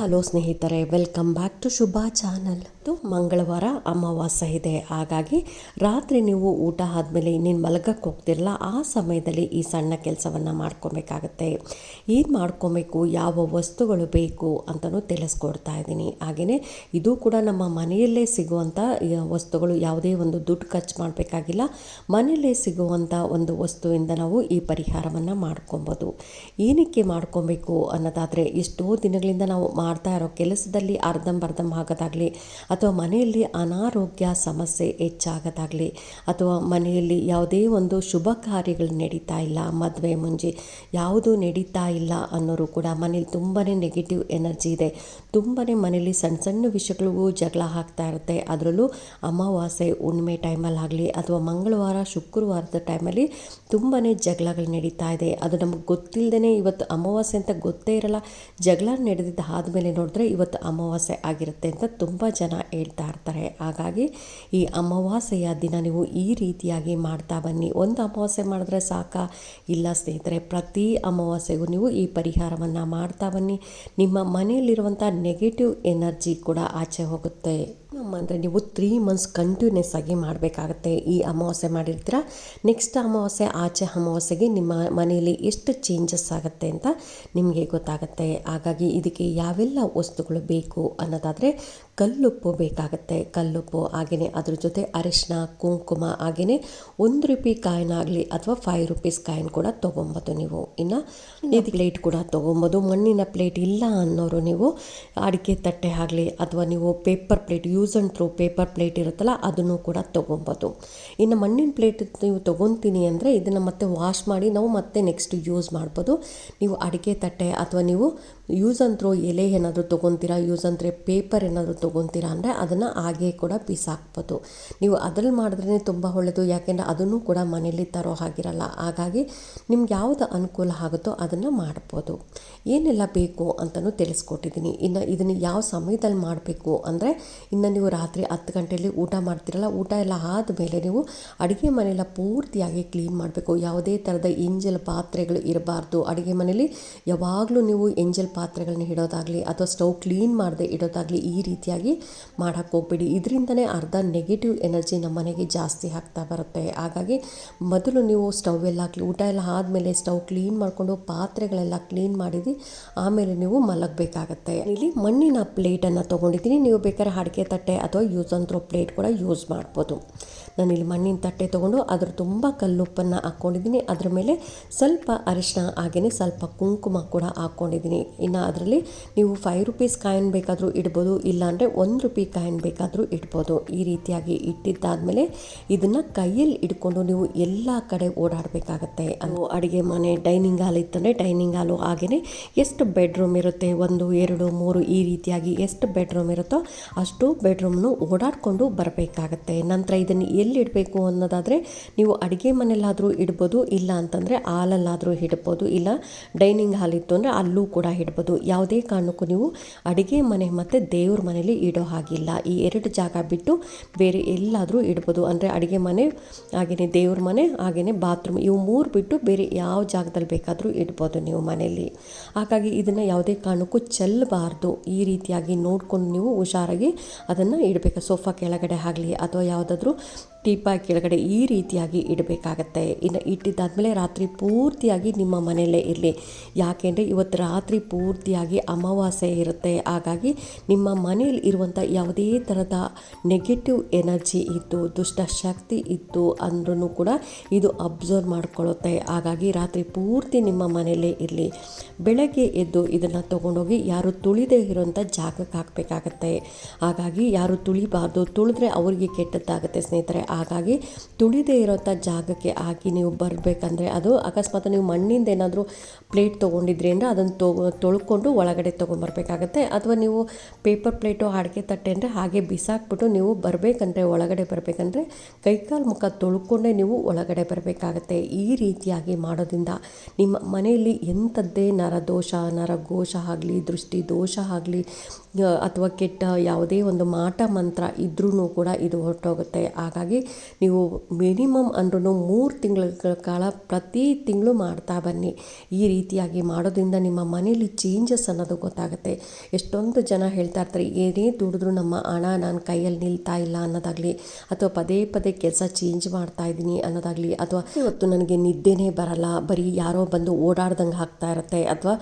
Hello ಸ್ನೇಹಿತರೆ welcome back to Shubha channel ಇದು ಮಂಗಳವಾರ ಅಮಾವಾಸ್ಯ ಇದೆ. ಹಾಗಾಗಿ ರಾತ್ರಿ ನೀವು ಊಟ ಆದಮೇಲೆ ಇನ್ನೇನು ಮಲಗಕ್ಕೆ ಹೋಗ್ತಿರಲ್ಲ, ಆ ಸಮಯದಲ್ಲಿ ಈ ಸಣ್ಣ ಕೆಲಸವನ್ನು ಮಾಡ್ಕೊಬೇಕಾಗತ್ತೆ. ಏನು ಮಾಡ್ಕೊಬೇಕು, ಯಾವ ವಸ್ತುಗಳು ಬೇಕು ಅಂತಲೂ ತಿಳಿಸ್ಕೊಡ್ತಾ ಇದ್ದೀನಿ. ಹಾಗೆಯೇ ಇದು ಕೂಡ ನಮ್ಮ ಮನೆಯಲ್ಲೇ ಸಿಗುವಂಥ ವಸ್ತುಗಳು ಯಾವುದೇ ಒಂದು ದುಡ್ಡು ಖರ್ಚು ಮಾಡಬೇಕಾಗಿಲ್ಲ, ಮನೆಯಲ್ಲೇ ಸಿಗುವಂಥ ಒಂದು ವಸ್ತುವಿಂದ ನಾವು ಈ ಪರಿಹಾರವನ್ನು ಮಾಡ್ಕೊಬೋದು. ಏನಕ್ಕೆ ಮಾಡ್ಕೊಬೇಕು ಅನ್ನೋದಾದರೆ ಎಷ್ಟೋ ದಿನಗಳಿಂದ ನಾವು ಮಾಡ್ತಾ ಇರೋ ಕೆಲಸದಲ್ಲಿ ಅರ್ಧಂಬರ್ಧಂ ಆಗೋದಾಗಲಿ ಅಥವಾ ಮನೆಯಲ್ಲಿ ಅನಾರೋಗ್ಯ ಸಮಸ್ಯೆ ಹೆಚ್ಚಾಗೋದಾಗಲಿ ಅಥವಾ ಮನೆಯಲ್ಲಿ ಯಾವುದೇ ಒಂದು ಶುಭ ಕಾರ್ಯಗಳು ನಡೀತಾ ಇಲ್ಲ, ಮದುವೆ ಮುಂಜಿ ಯಾವುದೂ ನಡೀತಾ ಇಲ್ಲ ಅನ್ನೋರು ಕೂಡ ಮನೇಲಿ ತುಂಬಾ ನೆಗೆಟಿವ್ ಎನರ್ಜಿ ಇದೆ. ತುಂಬಾ ಮನೆಯಲ್ಲಿ ಸಣ್ಣ ಸಣ್ಣ ವಿಷಯಗಳಿಗೂ ಜಗಳ ಹಾಕ್ತಾ ಇರುತ್ತೆ. ಅದರಲ್ಲೂ ಅಮಾವಾಸ್ಯೆ, ಹುಣ್ಣಿಮೆ ಟೈಮಲ್ಲಾಗಲಿ ಅಥವಾ ಮಂಗಳವಾರ, ಶುಕ್ರವಾರದ ಟೈಮಲ್ಲಿ ತುಂಬಾ ಜಗಳಗಳು ನಡೀತಾ ಇದೆ. ಅದು ನಮಗೆ ಗೊತ್ತಿಲ್ಲದೇ ಇವತ್ತು ಅಮಾವಾಸ್ಯೆ ಅಂತ ಗೊತ್ತೇ ಇರಲ್ಲ. ಜಗಳ ನಡೆದಿದ್ದ ಆದಮೇಲೆ ನೋಡಿದ್ರೆ ಇವತ್ತು ಅಮಾವಾಸ್ಯೆ ಆಗಿರುತ್ತೆ ಅಂತ ತುಂಬ ಜನ ಹೇಳ್ತಾ ಇರ್ತಾರೆ. ಹಾಗಾಗಿ ಈ ಅಮಾವಾಸ್ಯೆಯ ದಿನ ನೀವು ಈ ರೀತಿಯಾಗಿ ಮಾಡ್ತಾ ಬನ್ನಿ. ಒಂದು ಅಮಾವಾಸ್ಯೆ ಮಾಡಿದ್ರೆ ಸಾಕಾ? ಇಲ್ಲ ಸ್ನೇಹಿತರೆ, ಪ್ರತಿ ಅಮಾವಾಸ್ಯೆಗೂ ನೀವು ಈ ಪರಿಹಾರವನ್ನು ಮಾಡ್ತಾ ಬನ್ನಿ. ನಿಮ್ಮ ಮನೆಯಲ್ಲಿರುವಂಥ ನೆಗೆಟಿವ್ ಎನರ್ಜಿ ಕೂಡ ಆಚೆ ಹೋಗುತ್ತೆ. ಅಂದರೆ ನೀವು ತ್ರೀ ಮಂತ್ಸ್ ಕಂಟಿನ್ಯೂಸ್ ಆಗಿ ಮಾಡಬೇಕಾಗತ್ತೆ ಈ ಅಮಾವಾಸ್ಯೆ ಮಾಡಿರ್ತೀರ? ನೆಕ್ಸ್ಟ್ ಅಮಾವಾಸ್ಯೆ, ಆಚೆ ಅಮಾವಾಸ್ಯೆಗೆ ನಿಮ್ಮ ಮನೆಯಲ್ಲಿ ಎಷ್ಟು ಚೇಂಜಸ್ ಆಗುತ್ತೆ ಅಂತ ನಿಮಗೆ ಗೊತ್ತಾಗುತ್ತೆ. ಹಾಗಾಗಿ ಇದಕ್ಕೆ ಯಾವೆಲ್ಲ ವಸ್ತುಗಳು ಬೇಕು ಅನ್ನೋದಾದರೆ ಕಲ್ಲುಪ್ಪು ಬೇಕಾಗುತ್ತೆ. ಕಲ್ಲುಪ್ಪು ಹಾಗೆಯೇ ಅದ್ರ ಜೊತೆ ಅರಿಶಿನ ಕುಂಕುಮ ಹಾಗೆಯೇ ಒಂದು ರೂಪಾಯಿ ಕಾಯಿನ್ ಆಗಲಿ ಅಥವಾ ಫೈವ್ ರುಪೀಸ್ ಕಾಯಿನ್ ಕೂಡ ತೊಗೊಬೋದು ನೀವು. ಇನ್ನು ಇದು ಪ್ಲೇಟ್ ಕೂಡ ತೊಗೊಬೋದು. ಮಣ್ಣಿನ ಪ್ಲೇಟ್ ಇಲ್ಲ ಅನ್ನೋರು ನೀವು ಅಡಿಕೆ ತಟ್ಟೆ ಆಗಲಿ ಅಥವಾ ನೀವು paper plate use and throw paper plate ಇರುತ್ತಲ್ಲ ಅದನ್ನು ಕೂಡ ತೊಗೊಬೋದು. ಇನ್ನು ಮಣ್ಣಿನ ಪ್ಲೇಟ್ ನೀವು ತೊಗೊತೀನಿ ಅಂದರೆ ಇದನ್ನು ಮತ್ತೆ ವಾಶ್ ಮಾಡಿ ನಾವು ಮತ್ತೆ ನೆಕ್ಸ್ಟ್ ಯೂಸ್ ಮಾಡ್ಬೋದು. ನೀವು ಅಡಿಕೆ ತಟ್ಟೆ ಅಥವಾ ನೀವು ಯೂಸ್ ಆ್ಯಂಡ್ ಥ್ರೋ ಎಲೆ ಏನಾದರೂ ತೊಗೊತೀರಾ ಯೂಸ್ ಅಂದರೆ ಪೇಪರ್ ಏನಾದರೂ ತೊಗೊತೀರಾ ಅಂದರೆ ಅದನ್ನು ಹಾಗೆ ಕೂಡ ಬಿಸಾಕ್ಬೋದು ನೀವು ಅದರಲ್ಲಿ ಮಾಡಿದ್ರೇ ತುಂಬ ಒಳ್ಳೆಯದು ಯಾಕೆಂದರೆ ಅದನ್ನು ಕೂಡ ಮನೇಲಿ ತರೋ ಹಾಗಿರಲ್ಲ. ಹಾಗಾಗಿ ನಿಮ್ಗೆ ಯಾವುದು ಅನುಕೂಲ ಆಗುತ್ತೋ ಅದನ್ನು ಮಾಡ್ಬೋದು. ಏನೆಲ್ಲ ಬೇಕು ಅಂತಲೂ ತಿಳಿಸ್ಕೊಟ್ಟಿದ್ದೀನಿ. ಇನ್ನು ಇದನ್ನು ಯಾವ ಸಮಯದಲ್ಲಿ ಮಾಡಬೇಕು ಅಂದರೆ ಇನ್ನು ನೀವು ರಾತ್ರಿ ಹತ್ತು ಗಂಟೆಯಲ್ಲಿ ಊಟ ಮಾಡ್ತಿರಲ್ಲ, ಊಟ ಎಲ್ಲ ಆದಮೇಲೆ ನೀವು ಅಡುಗೆ ಮನೆಯೆಲ್ಲ ಪೂರ್ತಿಯಾಗಿ ಕ್ಲೀನ್ ಮಾಡಬೇಕು. ಯಾವುದೇ ಥರದ ಎಂಜಲ್ ಪಾತ್ರೆಗಳು ಇರಬಾರ್ದು. ಅಡುಗೆ ಮನೆಯಲ್ಲಿ ಯಾವಾಗಲೂ ನೀವು ಎಂಜಲ್ ಪಾತ್ರೆಗಳನ್ನ ಇಡೋದಾಗಲಿ ಅಥವಾ ಸ್ಟೌವ್ ಕ್ಲೀನ್ ಮಾಡದೆ ಇಡೋದಾಗಲಿ ಈ ರೀತಿಯಾಗಿ ಮಾಡೋಕ್ಕೆ ಹೋಗ್ಬೇಡಿ. ಇದರಿಂದನೇ ಅರ್ಧ ನೆಗೆಟಿವ್ ಎನರ್ಜಿ ನಮ್ಮ ಮನೆಗೆ ಜಾಸ್ತಿ ಆಗ್ತಾ ಬರುತ್ತೆ. ಹಾಗಾಗಿ ಮೊದಲು ನೀವು ಸ್ಟವ್ ಎಲ್ಲ ಊಟ ಎಲ್ಲ ಆದಮೇಲೆ ಸ್ಟವ್ ಕ್ಲೀನ್ ಮಾಡಿಕೊಂಡು ಪಾತ್ರೆಗಳೆಲ್ಲ ಕ್ಲೀನ್ ಮಾಡಿದ್ದು ಆಮೇಲೆ ನೀವು ಮಲಗಬೇಕಾಗತ್ತೆ. ಇಲ್ಲಿ ಮಣ್ಣಿನ ಪ್ಲೇಟನ್ನು ತೊಗೊಂಡಿದ್ದೀನಿ. ನೀವು ಬೇಕಾದ್ರೆ ಅಡಿಕೆ ತಟ್ಟೆ ಅಥವಾ ಯೂಸ್ ಥ್ರೋ ಪ್ಲೇಟ್ ಕೂಡ ಯೂಸ್ ಮಾಡ್ಬೋದು. ನಾನಿಲ್ಲಿ ಮಣ್ಣಿನ ತಟ್ಟೆ ತೊಗೊಂಡು ಅದ್ರ ತುಂಬ ಕಲ್ಲುಪ್ಪನ್ನು ಹಾಕ್ಕೊಂಡಿದ್ದೀನಿ ಅದರ ಮೇಲೆ ಸ್ವಲ್ಪ ಅರಿಶಿನ ಹಾಗೆಯೇ ಸ್ವಲ್ಪ ಕುಂಕುಮ ಕೂಡ ಹಾಕ್ಕೊಂಡಿದ್ದೀನಿ ಇನ್ನು ಅದರಲ್ಲಿ ನೀವು ಫೈವ್ ರುಪೀಸ್ ಕಾಯಿನ್ ಬೇಕಾದರೂ ಇಡ್ಬೋದು. ಇಲ್ಲಾಂದರೆ ಒಂದು ರೂಪಾಯಿ ಕಾಯಿನ್ ಬೇಕಾದರೂ ಇಡ್ಬೋದು. ಈ ರೀತಿಯಾಗಿ ಇಟ್ಟಿದ್ದಾದಮೇಲೆ ಇದನ್ನು ಕೈಯಲ್ಲಿ ಇಟ್ಕೊಂಡು ನೀವು ಎಲ್ಲ ಕಡೆ ಓಡಾಡಬೇಕಾಗತ್ತೆ. ಅದು ಅಡುಗೆ ಮನೆ, ಡೈನಿಂಗ್ ಹಾಲ್ ಇತ್ತಂದರೆ ಡೈನಿಂಗ್ ಹಾಲು ಹಾಗೆಯೇ ಎಷ್ಟು ಬೆಡ್ರೂಮ್ ಇರುತ್ತೆ? ಒಂದು, ಎರಡು, ಮೂರು ಈ ರೀತಿಯಾಗಿ ಎಷ್ಟು ಬೆಡ್ರೂಮ್ ಇರುತ್ತೋ ಅಷ್ಟು ಬೆಡ್ರೂಮ್ನು ಓಡಾಡಿಕೊಂಡು ಬರಬೇಕಾಗತ್ತೆ. ನಂತರ ಇದನ್ನು ಎಲ್ಲಿ ಇಡಬೇಕು ಅನ್ನೋದಾದರೆ ನೀವು ಅಡುಗೆ ಮನೆಯಲ್ಲಾದರೂ ಇಡ್ಬೋದು, ಇಲ್ಲ ಅಂತಂದರೆ ಹಾಲಲ್ಲಾದರೂ ಇಡ್ಬೋದು, ಇಲ್ಲ ಡೈನಿಂಗ್ ಹಾಲ್ ಇತ್ತು ಅಂದರೆ ಅಲ್ಲೂ ಕೂಡ ಇಡ್ಬೋದು. ಯಾವುದೇ ಕಾರಣಕ್ಕೂ ನೀವು ಅಡುಗೆ ಮನೆ ಮತ್ತು ದೇವ್ರ ಮನೇಲಿ ಇಡೋ ಹಾಗಿಲ್ಲ. ಈ ಎರಡು ಜಾಗ ಬಿಟ್ಟು ಬೇರೆ ಎಲ್ಲಾದರೂ ಇಡ್ಬೋದು. ಅಂದರೆ ಅಡುಗೆ ಮನೆ ಹಾಗೆಯೇ ದೇವ್ರ ಮನೆ ಹಾಗೆಯೇ ಬಾತ್ರೂಮ್, ಇವು ಮೂರು ಬಿಟ್ಟು ಬೇರೆ ಯಾವ ಜಾಗದಲ್ಲಿ ಬೇಕಾದರೂ ಇಡ್ಬೋದು ನೀವು ಮನೆಯಲ್ಲಿ. ಹಾಗಾಗಿ ಇದನ್ನು ಯಾವುದೇ ಕಾರಣಕ್ಕೂ ಚೆಲ್ಲಬಾರ್ದು. ಈ ರೀತಿಯಾಗಿ ನೋಡಿಕೊಂಡು ನೀವು ಹುಷಾರಾಗಿ ಅದನ್ನು ಇಡಬೇಕು. ಸೋಫಾ ಕೆಳಗಡೆ ಆಗಲಿ ಅಥವಾ ಯಾವುದಾದ್ರೂ ಟೀಪಾಯ್ ಕೆಳಗಡೆ ಈ ರೀತಿಯಾಗಿ ಇಡಬೇಕಾಗತ್ತೆ. ಇನ್ನು ಇಟ್ಟಿದ್ದಾದಮೇಲೆ ರಾತ್ರಿ ಪೂರ್ತಿಯಾಗಿ ನಿಮ್ಮ ಮನೆಯಲ್ಲೇ ಇರಲಿ. ಯಾಕೆಂದರೆ ಇವತ್ತು ರಾತ್ರಿ ಪೂರ್ತಿಯಾಗಿ ಅಮಾವಾಸ್ಯೆ ಇರುತ್ತೆ. ಹಾಗಾಗಿ ನಿಮ್ಮ ಮನೆಯಲ್ಲಿ ಇರುವಂಥ ಯಾವುದೇ ಥರದ ನೆಗೆಟಿವ್ ಎನರ್ಜಿ ಇತ್ತು ದುಷ್ಟಶಕ್ತಿ ಇತ್ತು ಅಂದ್ರೂ ಕೂಡ ಇದು ಅಬ್ಸರ್ವ್ ಮಾಡ್ಕೊಳ್ಳುತ್ತೆ. ಹಾಗಾಗಿ ರಾತ್ರಿ ಪೂರ್ತಿ ನಿಮ್ಮ ಮನೆಯಲ್ಲೇ ಇರಲಿ. ಬೆಳಗ್ಗೆ ಎದ್ದು ಇದನ್ನು ತೊಗೊಂಡೋಗಿ ಯಾರು ತುಳಿದೇ ಇರೋಂಥ ಜಾಗಕ್ಕೆ ಹಾಕಬೇಕಾಗತ್ತೆ. ಹಾಗಾಗಿ ಯಾರು ತುಳಿಬಾರ್ದು, ತುಳಿದ್ರೆ ಅವರಿಗೆ ಕೆಟ್ಟದ್ದಾಗುತ್ತೆ ಸ್ನೇಹಿತರೆ. ಹಾಗಾಗಿ ತುಳಿದೇ ಇರೋಂಥ ಜಾಗಕ್ಕೆ ಹಾಕಿ ನೀವು ಬರಬೇಕಂದ್ರೆ ಅದು ಅಕಸ್ಮಾತ್ ನೀವು ಮಣ್ಣಿಂದ ಏನಾದರೂ ಪ್ಲೇಟ್ ತೊಗೊಂಡಿದ್ರಿ ಅಂದರೆ ಅದನ್ನು ತೊ, ತೊಳ್ಕೊಂಡು ಒಳಗಡೆ ತೊಗೊಂಬರ್ಬೇಕಾಗತ್ತೆ. ಅಥವಾ ನೀವು ಪೇಪರ್ ಪ್ಲೇಟು, ಅಡಿಕೆ ತಟ್ಟೆ ಅಂದರೆ ಹಾಗೆ ಬಿಸಾಕ್ಬಿಟ್ಟು ನೀವು ಬರಬೇಕಂದ್ರೆ ಒಳಗಡೆ ಬರಬೇಕಂದ್ರೆ ಕೈಕಾಲು ಮುಖ ತೊಳ್ಕೊಂಡೇ ನೀವು ಒಳಗಡೆ ಬರಬೇಕಾಗತ್ತೆ. ಈ ರೀತಿಯಾಗಿ ಮಾಡೋದ್ರಿಂದ ನಿಮ್ಮ ಮನೆಯಲ್ಲಿ ಎಂಥದ್ದೇ ನರದೋಷ ನರಘೋಷ ಆಗಲಿ, ದೃಷ್ಟಿ ದೋಷ ಆಗಲಿ ಅಥವಾ ಕೆಟ್ಟ ಯಾವುದೇ ಒಂದು ಮಾಟ, ಮಂತ್ರ ಇದ್ರೂ ಕೂಡ ಇದು ಹೊರಟೋಗುತ್ತೆ. ಹಾಗಾಗಿ ನೀವು ಮಿನಿಮಮ್ ಅಂದ್ರೂ ಮೂರು ತಿಂಗಳ ಕಾಲ ಪ್ರತಿ ತಿಂಗಳು ಮಾಡ್ತಾ ಬನ್ನಿ. ಈ ರೀತಿಯಾಗಿ ಮಾಡೋದ್ರಿಂದ ನಿಮ್ಮ ಮನೇಲಿ ಚೇಂಜಸ್ ಅನ್ನೋದು ಗೊತ್ತಾಗುತ್ತೆ. ಎಷ್ಟೊಂದು ಜನ ಹೇಳ್ತಾ ಇರ್ತಾರೆ, ಏನೇ ದುಡಿದ್ರೂ ನಮ್ಮ ಹಣ ನನ್ನ ಕೈಯಲ್ಲಿ ನಿಲ್ತಾ ಇಲ್ಲ ಅನ್ನೋದಾಗಲಿ, ಅಥವಾ ಪದೇ ಪದೇ ಕೆಲಸ ಚೇಂಜ್ ಮಾಡ್ತಾ ಇದ್ದೀನಿ ಅನ್ನೋದಾಗಲಿ, ಅಥವಾ ಇವತ್ತು ನನಗೆ ನಿದ್ದೆನೇ ಬರಲ್ಲ, ಬರೀ ಯಾರೋ ಬಂದು ಓಡಾಡ್ದಂಗೆ ಆಗ್ತಾ ಇರುತ್ತೆ, ಅಥವಾ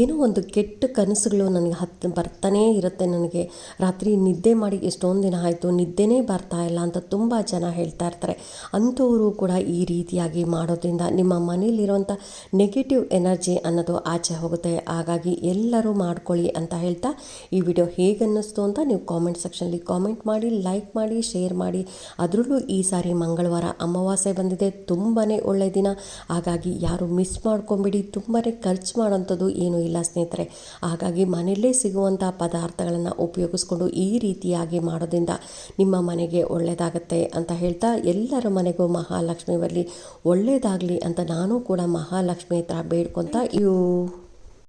ಏನೋ ಒಂದು ಕೆಟ್ಟ ಕನಸುಗಳು ನನಗೆ ಹತ್ತು ಬರ್ತಾನೇ ಇರುತ್ತೆ ನನಗೆ. ರಾತ್ರಿ ನಿದ್ದೆ ಮಾಡಿ ಎಷ್ಟೊಂದು ದಿನ ಆಯಿತು, ನಿದ್ದೆನೇ ಬರ್ತಾ ಇಲ್ಲ ಅಂತ ತುಂಬ ಜನ ಹೇಳ್ತಾ ಇರ್ತಾರೆ. ಅಂಥವರು ಕೂಡ ಈ ರೀತಿಯಾಗಿ ಮಾಡೋದ್ರಿಂದ ನಿಮ್ಮ ಮನೆಯಲ್ಲಿರುವಂಥ ನೆಗೆಟಿವ್ ಎನರ್ಜಿ ಅನ್ನೋದು ಆಚೆ ಹೋಗುತ್ತೆ. ಹಾಗಾಗಿ ಎಲ್ಲರೂ ಮಾಡ್ಕೊಳ್ಳಿ ಅಂತ ಹೇಳ್ತಾ ಈ ವಿಡಿಯೋ ಹೇಗೆ ಅನ್ನಿಸ್ತು ಅಂತ ನೀವು ಕಾಮೆಂಟ್ ಸೆಕ್ಷನಲ್ಲಿ ಕಾಮೆಂಟ್ ಮಾಡಿ ಲೈಕ್ ಮಾಡಿ ಶೇರ್ ಮಾಡಿ. ಅದರಲ್ಲೂ ಈ ಸಾರಿ ಮಂಗಳವಾರ ಅಮಾವಾಸ್ಯೆ ಬಂದಿದೆ. ತುಂಬಾ ಒಳ್ಳೆಯ ದಿನ. ಹಾಗಾಗಿ ಯಾರು ಮಿಸ್ ಮಾಡ್ಕೊಂಬಿಡಿ. ತುಂಬಾ ಖರ್ಚು ಮಾಡೋಂಥದ್ದು ಏನೂ ಇಲ್ಲ ಸ್ನೇಹಿತರೆ. ಹಾಗಾಗಿ ಮನೆಯಲ್ಲೇ ಸಿಗುವಂಥ ಪದಾರ್ಥಗಳನ್ನು ಉಪಯೋಗಿಸ್ಕೊಂಡು ಈ ರೀತಿಯಾಗಿ ಮಾಡೋದ್ರಿಂದ ನಿಮ್ಮ ಮನೆಗೆ ಒಳ್ಳೆಯದಾಗತ್ತೆ ಅಂತ ಹೇಳ್ತಾ ಎಲ್ಲರ ಮನೆಗೂ ಮಹಾಲಕ್ಷ್ಮಿ ಬರಲಿ ಒಳ್ಳೆಯದಾಗಲಿ ಅಂತ ನಾನು ಕೂಡ ಮಹಾಲಕ್ಷ್ಮಿ ಹತ್ರ ಬೇಡ್ಕೊತಾ ಇವು